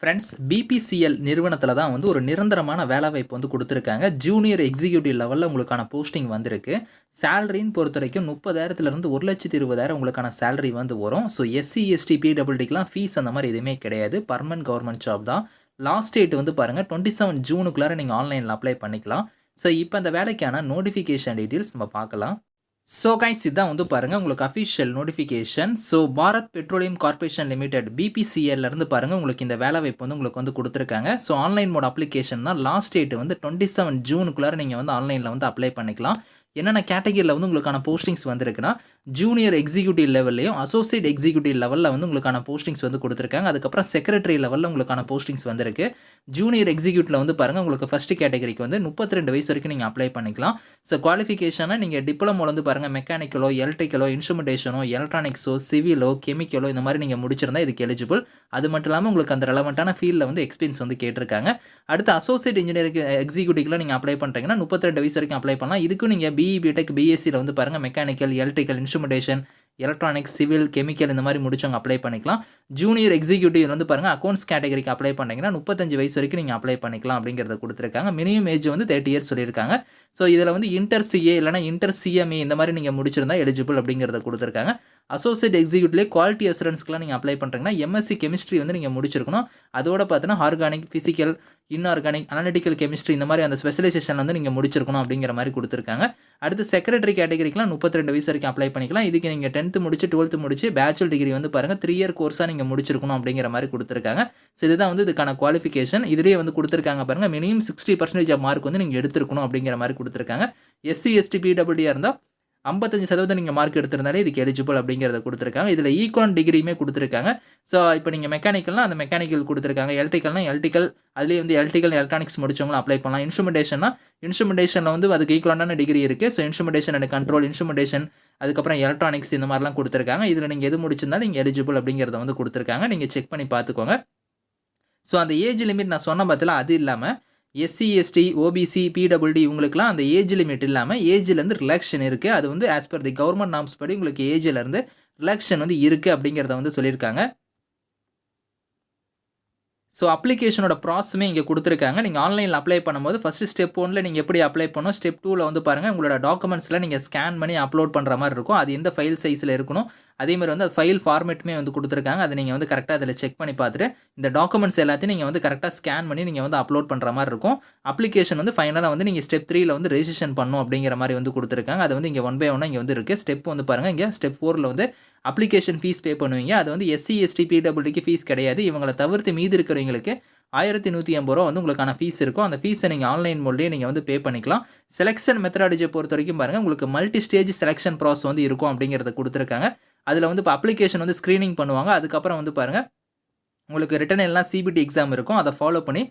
Friends BPCL நிறுவனத்தில் தான் வந்து ஒரு நிரந்தரமான வேலைவாய்ப்பு வந்து கொடுத்துருக்காங்க. ஜூனியர் எக்ஸிக்யூட்டிவ் லெவலில் உங்களுக்கான போஸ்டிங் வந்திருக்கு. சேலரின்னு பொறுத்த வரைக்கும் முப்பதாயிரத்துலேருந்து ஒரு லட்சத்தி இருபதாயிரம் உங்களுக்கான சேலரி வந்து வரும். ஸோ எஸ்சி எஸ்டி பிடபிள்டிக்கெலாம் ஃபீஸ் அந்த மாதிரி எதுவுமே கிடையாது. பர்மனன்ட் கவர்மெண்ட் ஜாப் தான். லாஸ்ட் டேட் வந்து பாருங்கள் டுவெண்ட்டி செவன் ஜூனுக்குள்ளார நீங்கள் ஆன்லைனில் அப்ளை பண்ணிக்கலாம். ஸோ இப்போ அந்த வேலைக்கான நோட்டிஃபிகேஷன் டீட்டெயில்ஸ் நம்ம பார்க்கலாம். ஸோ கைஸ் இதான் வந்து பாருங்கள் உங்களுக்கு official notification so Bharat petroleum corporation limited பிபிசிஎல்லேருந்து பாருங்கள் உங்களுக்கு இந்த வேலை வாய்ப்பு வந்து உங்களுக்கு வந்து கொடுத்துருக்காங்க. ஸோ ஆன்லைன் மோட் அப்ளிகேஷன் தான் லாஸ்ட் டேட் வந்து டுவெண்ட்டி செவன் ஜூனுக்குள்ளார நீங்கள் வந்து ஆன்லைனில் வந்து அப்ளை பண்ணிக்கலாம். என்னென்ன கேட்டகரியில் வந்து உங்களுக்கான போஸ்டிங்ஸ் வந்திருக்குன்னா ஜூனியர் எக்ஸிக்யூட்டிவ் லெவல்லையும் அசோசியேட் எக்ஸிக்யூட்டிவ் லெவலில் வந்து உங்களுக்கான போஸ்டிங்ஸ் வந்து கொடுத்துருக்காங்க. அதுக்கப்புறம் செக்ரட்டரி லெவலில் உங்களுக்கான போஸ்டிங்ஸ் வந்திருக்கு. ஜூனியர் எக்ஸிக்யூட்டிவில் வந்து பாருங்கள் உங்களுக்கு ஃபஸ்ட்டு கேட்டகரிக்கு வந்து முப்பத்தி ரெண்டு வயசு வரைக்கும் நீங்கள் அப்ளை பண்ணிக்கலாம். ஸோ குவாலிஃபிகேஷனை நீங்கள் டிப்ளமோவில் வந்து பாருங்கள் மெக்கானிக்கலோ எலக்ட்ரிக்கலோ இன்ஸ்ட்ருமெண்டேஷனோ எலக்ட்ரானிக்ஸோ சிவிலோ கெமிக்கலோ இந்த மாதிரி நீங்கள் முடிச்சிருந்தா இதுக்கு எலிஜிபிள் அது மட்டும் இல்லாமல் உங்களுக்கு அந்த ரெலவெண்ட்டான ஃபீல்டில் வந்து எக்ஸ்பீரியன்ஸ் வந்து கேட்டிருக்காங்க. அடுத்து அசோசியேட் இன்ஜினியருக்கு எக்ஸிக்யூட்டிவ்லாம் நீங்கள் அப்ளை பண்ணுறீங்கன்னா முப்பத்தி ரெண்டு வயசு வரைக்கும் அப்ளை பண்ணலாம். இதுக்கும் நீங்கள் பிஇ பிடெக் பிஎஸ்சியில் வந்து பாருங்கள் mechanical electrical instrumentation electronics civil chemical இந்த மாதிரி முடிச்சவங்க அப்ளை பண்ணிக்கலாம். ஜூனியர் எக்ஸிக்யூட்டிவ் வந்து பாருங்கள் அக்கௌண்ட்ஸ் கேட்டகரிக்கு அப்ளை பண்ணிங்கன்னா முப்பத்தஞ்சு வயசு வரைக்கும் நீங்கள் அப்ளை பண்ணிக்கலாம் அப்படிங்கிறத கொடுத்துருக்காங்க. மினிமம் ஏஜ் வந்து தேர்ட்டி இயர்ஸ் சொல்லியிருக்காங்க. ஸோ இதில் வந்து இன்டர் சிஏ இல்லைனா இன்டர் சிஎம்ஏ இந்த மாதிரி நீங்கள் முடிச்சிருந்தா எலிஜிபிள் அப்படிங்கிறத கொடுத்துருக்காங்க. அசோசியேட் எக்ஸிக்யூட்டிவ்லேயே குவாலிட்டி அசூரன்ஸ்க்குலாம் நீங்கள் அப்ளை பண்ணுறீங்கன்னா எம்எஸ்சி கெமிஸ்ட்ரி வந்து நீங்கள் முடிச்சிருக்கணும். அதோட பார்த்தீங்கன்னா organic physical inorganic analytical chemistry இந்த மாதிரி அந்த ஸ்பெஷலைசேஷன் வந்து நீங்கள் முடிச்சிருக்கணும் அப்படிங்கிற மாதிரி கொடுத்துருக்காங்க. அடுத்து செக்ரட்டரி கேட்டகரிக்கெலாம் முப்பத்தி ரெண்டு வயசு வரைக்கும் அப்ளை பண்ணிக்கலாம். இதுக்கு நீங்கள் டென்த்து முடிச்சு டுவெல்த்து முடிச்சு பேச்சுலர் டிகிரி வந்து பாருங்கள் த்ரீ இயர் கோர்ஸாக நீங்கள் முடிச்சிருக்கணும் அப்படிங்கிற மாதிரி கொடுத்துருக்காங்க. ஸோ இதுதான் வந்து இதுக்கான குவாலிஃபிகேஷன் இதுலேயே வந்து கொடுத்துருக்காங்க பாருங்கள் மினிமம் சிக்ஸ்டி பர்சன்டேஜ் மார்க் வந்து நீங்கள் எடுத்துருக்கணும் அப்படிங்கிற மாதிரி கொடுத்துருக்காங்க. எஸ்சி எஸ்டி பிடபிள்யூடியாக இருந்தால் ஐம்பத்தஞ்சு சதவீதம் நீங்கள் மார்க் எடுத்திருந்தாலே இதுக்கு எலிஜிபிள் அப்படிங்கிறத கொடுத்துருக்காங்க. இதில் ஈக்குவல் டிகிரியுமே கொடுத்துருக்காங்க. ஸோ இப்போ நீங்கள் மெக்கானிக்கல்னால் அந்த மெக்கானிக்கல் கொடுத்துருக்காங்க. எலக்ட்ரிக்கல்னால் எலக்ட்ரிக்கல் அதுலேயே வந்து எலக்ட்ரிக்கல் எலக்ட்ரானிக்ஸ் முடிச்சவங்களும் அப்ளை பண்ணலாம். இன்ஸ்ட்ருமெண்டேஷன்னா இன்ஸ்ட்ருமெண்டேஷனில் வந்து அதுக்கு ஈக்குவலான டிகிரி இருக்குது so instrumentation and control instrumentation அதுக்கப்புறம் எலக்ட்ரானிக்ஸ் இந்த மாதிரிலாம் கொடுத்துருக்காங்க. இதில் நீங்கள் எது முடிச்சிருந்தாலும் நீங்கள் எலிஜிபிள் அப்படிங்கிறத வந்து கொடுத்துருக்காங்க. நீங்கள் செக் பண்ணி பார்த்துக்கோங்க. ஸோ அந்த ஏஜ் லிமிட் நான் சொன்ன பார்த்தல அது இல்லாமல் எஸ்சி எஸ்டி ஓபிசி பிடபிள்டி இவங்களுக்குலாம் அந்த ஏஜ் லிமிட் இல்லாமல் ஏஜ்லேருந்து ரிலாக்ஷன் இருக்குது அது வந்து as per the government norms படி உங்களுக்கு ஏஜ்லேருந்து ரிலாக்ஷன் வந்து இருக்குது அப்படிங்கிறத வந்து சொல்லியிருக்காங்க. ஸோ அப்ளிகேஷனோட ப்ராசஸுமே இங்கே கொடுத்துருக்காங்க. நீங்கள் ஆன்லைனில் அப்ளை பண்ணும்போது ஃபஸ்ட்டு ஸ்டெப் ஒனில் நீங்கள் எப்படி அப்ளை பண்ணணும் ஸ்டெப் டூவில் வந்து பாருங்கள் உங்களோட டாக்குமெண்ட்ஸில் நீங்கள் ஸ்கேன் பண்ணி அப்லோட் பண்ணுற மாதிரி இருக்கும். அது எந்த ஃபைல் சைஸில் இருக்கணும் அதேமாதிரி வந்து அது ஃபைல் ஃபார்மேட்டுமே வந்து கொடுத்துருக்காங்க. அதை நீங்கள் வந்து கரெக்டாக அதில் செக் பண்ணி பார்த்துட்டு இந்த டாக்குமெண்ட்ஸ் எல்லாத்தையும் நீங்கள் வந்து கரெக்டாக ஸ்கேன் பண்ணி நீங்கள் வந்து அப்லோட் பண்ணுற மாதிரி இருக்கும். அப்ளிகேஷன் வந்து ஃபைனலாக வந்து நீங்கள் ஸ்டெப் த்ரீல வந்து ரெஜிஸ்ட்ரேஷன் பண்ணணும் அப்படிங்கிற மாதிரி வந்து கொடுத்துருக்காங்க. அது வந்து இங்கே ஒன் பை ஒன்னாக இங்கே வந்து இருக்குது ஸ்டெப் வந்து பாருங்கள் இங்கே ஸ்டெப் ஃபோரில் வந்து அப்ளிகேஷன் ஃபீஸ் பே பண்ணுவீங்க. அது வந்து எஸ்சி எஸ்டி பிடபிள்யூக்கு ஃபீஸ் கிடையாது. இவங்களை தவிர்த்து மீதி இருக்கிறவங்களுக்கு ஆயிரத்தி நூற்றி ஐம்பது ரூபா வந்து உங்களுக்கான ஃபீஸ் இருக்கும். அந்த ஃபீஸை நீங்கள் ஆன்லைன் மூலியே நீங்கள் வந்து பே பண்ணிக்கலாம். செலெக்ஷன் மெத்தடாலஜியை பொறுத்த வரைக்கும் பாருங்கள் உங்களுக்கு மல்டி ஸ்டேஜ் செலெக்ஷன் ப்ராசஸ் வந்து இருக்கும் அப்படிங்கிறத கொடுத்துருக்காங்க. அதில் வந்து இப்போ அப்ளிகேஷன் வந்து ஸ்க்ரீனிங் பண்ணுவாங்க. அதுக்கப்புறம் வந்து பாருங்கள் உங்களுக்கு ரிட்டன் எல்லாம் சிபிடி எக்ஸாம் இருக்கும். அதை ஃபாலோ பண்ணி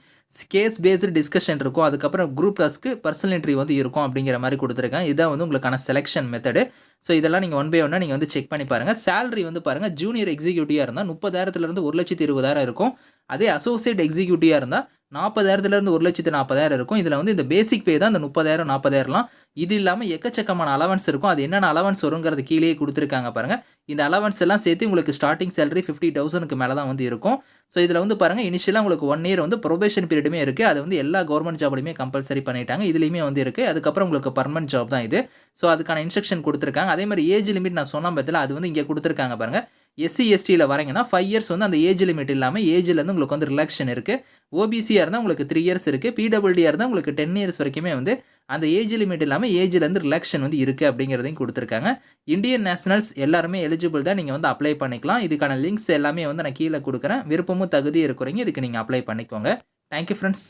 கேஸ் பேஸ்டு டிஸ்கஷன் இருக்கும். அதுக்கப்புறம் குரூப் டாஸ்க்கு பர்சனல் என்ட்ரி வந்து இருக்கும் அப்படிங்கிற மாதிரி கொடுத்துருக்கேன். இதுதான் வந்து உங்களுக்கான செலெக்ஷன் மெத்தடு ஸோ இதெல்லாம் நீங்கள் ஒன் பை ஒன்னாக நீங்கள் வந்து செக் பண்ணி பாருங்கள் சேலரி வந்து பாருங்கள் ஜூனியர் எக்ஸிக்யூட்டிவாக இருந்தால் முப்பதாயிரத்துலேருந்து ஒரு லட்சத்தி இருபதாயிரம் இருக்கும். அதே அசோசியேட் எக்ஸிக்யூட்டிவாக இருந்தால் நாற்பதாயிரத்துலேருந்து ஒரு லட்சத்து நாற்பதாயிரம் இருக்கும். இதில் வந்து இந்த பேசிக் பே தான் இந்த முப்பதாயிரம் நாற்பதாயிரம்லாம் இது இல்லாமல் எக்கச்சக்கமான அலவன்ஸ் இருக்கும். அது என்னென்ன அலவன்ஸ் வருங்கிறது கீழே கொடுத்துருக்காங்க பாருங்கள் இந்த அலவன்ஸ் எல்லாம் சேர்த்து உங்களுக்கு ஸ்டார்டிங் சேலரி ஃபிஃப்டி தௌசண்ட்க்கு மேலே தான் வந்து இருக்கும். ஸோ இதில் வந்து பாருங்கள் இனிஷியலாக உங்களுக்கு ஒன் இயர் வந்து ப்ரொபேஷன் பீரியடுமே இருக்குது அது வந்து எல்லா கவர்மெண்ட் ஜாப்லையுமே கம்பல்சரி பண்ணிட்டாங்க. இதுலேயுமே வந்து இருக்குது அதுக்கப்புறம் உங்களுக்கு பர்மனன்ட் ஜாப் தான் இது. ஸோ அதுக்கான இன்ஸ்ட்ரக்ஷன் கொடுத்துருக்காங்க. அதே மாதிரி ஏஜ் லிமிட் நான் சொன்ன பற்றில அது வந்து இங்கே கொடுத்துருக்காங்க பாருங்கள் எஸ்சி எஸ்டியில் வரீங்கன்னா ஃபைவ் இயர்ஸ் வந்து அந்த ஏஜ் லிமிட் இல்லாமல் ஏஜ்லேருந்து உங்களுக்கு வந்து ரிலாக்ஷன் இருக்குது ஓபிசியாக இருந்தால் உங்களுக்கு த்ரீ இயர்ஸ் இருக்குது பிடபிள்டியாக இருந்தால் உங்களுக்கு டென் இயர்ஸ் வரைக்குமே வந்து அந்த ஏஜ் லிமிட் இல்லாமல் ஏஜ்லேருந்து ரிலாக்ஷன் வந்து இருக்குது அப்படிங்கிறதையும் கொடுத்துருக்காங்க. இந்தியன் நேஷனல்ஸ் எல்லாருமே எலிஜிபிள் தான் நீங்கள் வந்து அப்ளை பண்ணிக்கலாம். இதுக்கான லிங்க்ஸ் எல்லாமே வந்து நான் கீழே கொடுக்குறேன். விருப்பமும் தகுதி இருக்கிறீங்க இதுக்கு நீங்கள் அப்ளை பண்ணிக்கோங்க. Thank you friends